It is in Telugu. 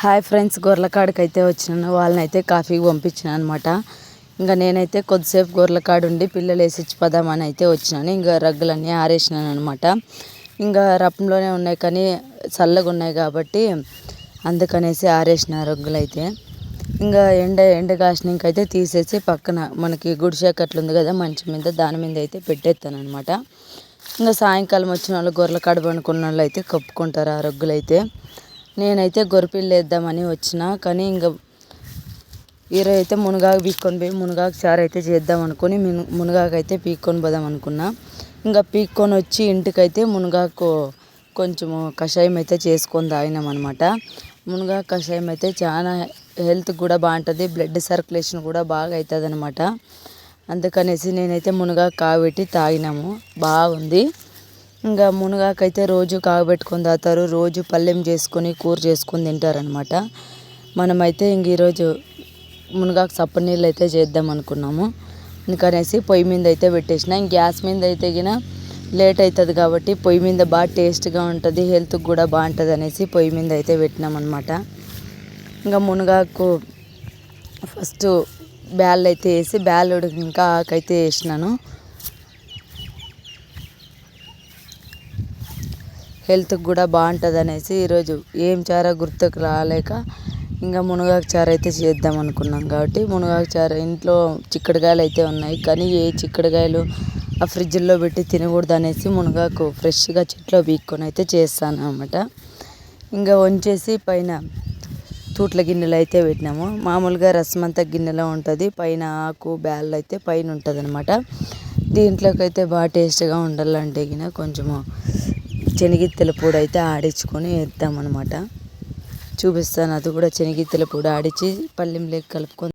హాయ్ ఫ్రెండ్స్ గొర్రెలకాడికి అయితే వచ్చినాను. వాళ్ళని అయితే కాఫీకి పంపించిన అనమాట ఇంకా నేనైతే కొద్దిసేపు గొర్రెలకాడ ఉండి పిల్లలు వేసి పదామని అయితే వచ్చినాను. ఇంకా రగ్గులన్నీ ఆరేసినాను అనమాట ఇంకా రప్పంలోనే ఉన్నాయి కానీ చల్లగా ఉన్నాయి కాబట్టి అందుకనేసి ఆరేసిన రగ్గులు అయితే ఇంకా ఎండ ఎండ కాసినాకైతే తీసేసి పక్కన మనకి గుడిసె కట్లు ఉంది కదా మంచి మీద దాని మీద అయితే పెట్టేస్తాను అనమాట ఇంకా సాయంకాలం వచ్చిన వాళ్ళు గొర్రెల కాడ పండుకున్న వాళ్ళు అయితే కప్పుకుంటారు ఆ రగ్గులు అయితే నేనైతే గొర్రెపిల్లి వేద్దామని వచ్చిన కానీ ఇంకా ఈరోజు అయితే మునగాకు పీక్కొని పోయి మునగాకు చారు అయితే చేద్దాం అనుకుని మునగాకు అయితే పీక్కొని పోదాం అనుకున్నా. ఇంకా పీక్కొని వచ్చి ఇంటికైతే మునగాకు కొంచెము కషాయం అయితే చేసుకొని తాగినాం అనమాట మునగాకు కషాయం అయితే చాలా హెల్త్ కూడా బాగుంటుంది బ్లడ్ సర్క్యులేషన్ కూడా బాగా అవుతుంది అనమాట అందుకనేసి నేనైతే మునగాకు కాగబెట్టి తాగినాము. బాగుంది. ఇంకా మునగాకైతే రోజు కాగబెట్టుకొని తాగుతారు. రోజు పల్లెం చేసుకొని కూర చేసుకొని తింటారనమాట మనమైతే ఇంక ఈరోజు మునగాకు చప్ప నీళ్ళు అయితే చేద్దాం అనుకున్నాము అందుకనేసి పొయ్యి మీద అయితే పెట్టేసిన గ్యాస్ మీద అయితే గిన లేట్ అవుతుంది కాబట్టి పొయ్యి మీద బాగా టేస్ట్గా ఉంటుంది హెల్త్కి కూడా బాగుంటుంది అనేసి పొయ్యి మీద అయితే పెట్టినామన్నమాట. ఇంకా మునగాకు ఫస్ట్ బ్యాల్ అయితే వేసి బ్యాల్ ఇంకా ఆకైతే వేసినాను. హెల్త్కి కూడా బాగుంటుంది అనేసి ఈరోజు ఏం చారా గుర్తుకు రాలేక ఇంకా మునగాకు చారు అయితే చేద్దాం అనుకున్నాం కాబట్టి మునగాకు చారు ఇంట్లో చిక్కుడుకాయలు అయితే ఉన్నాయి. కానీ ఏ చిక్కుడుకాయలు ఆ ఫ్రిడ్జ్లో పెట్టి తినకూడదు అనేసి మునగాకు ఫ్రెష్గా చెట్లో పీక్కొని అయితే చేస్తాను అనమాట ఇంకా వంచేసి పైన తూట్ల గిన్నెలు అయితే పెట్టినాము. మామూలుగా రసం అంతా గిన్నెలో ఉంటుంది. పైన ఆకు బ్యాల్ అయితే పైన ఉంటుంది అనమాట దీంట్లోకి అయితే బాగా టేస్ట్గా ఉండాలంటే గిన కొంచెము శనగిత్తెల పొడి అయితే ఆడించుకొని వేద్దామన్నమాట. చూపిస్తాను అది కూడా శనగిత్తెల పొడి ఆడించి పల్లెంలోకి కలుపుకొని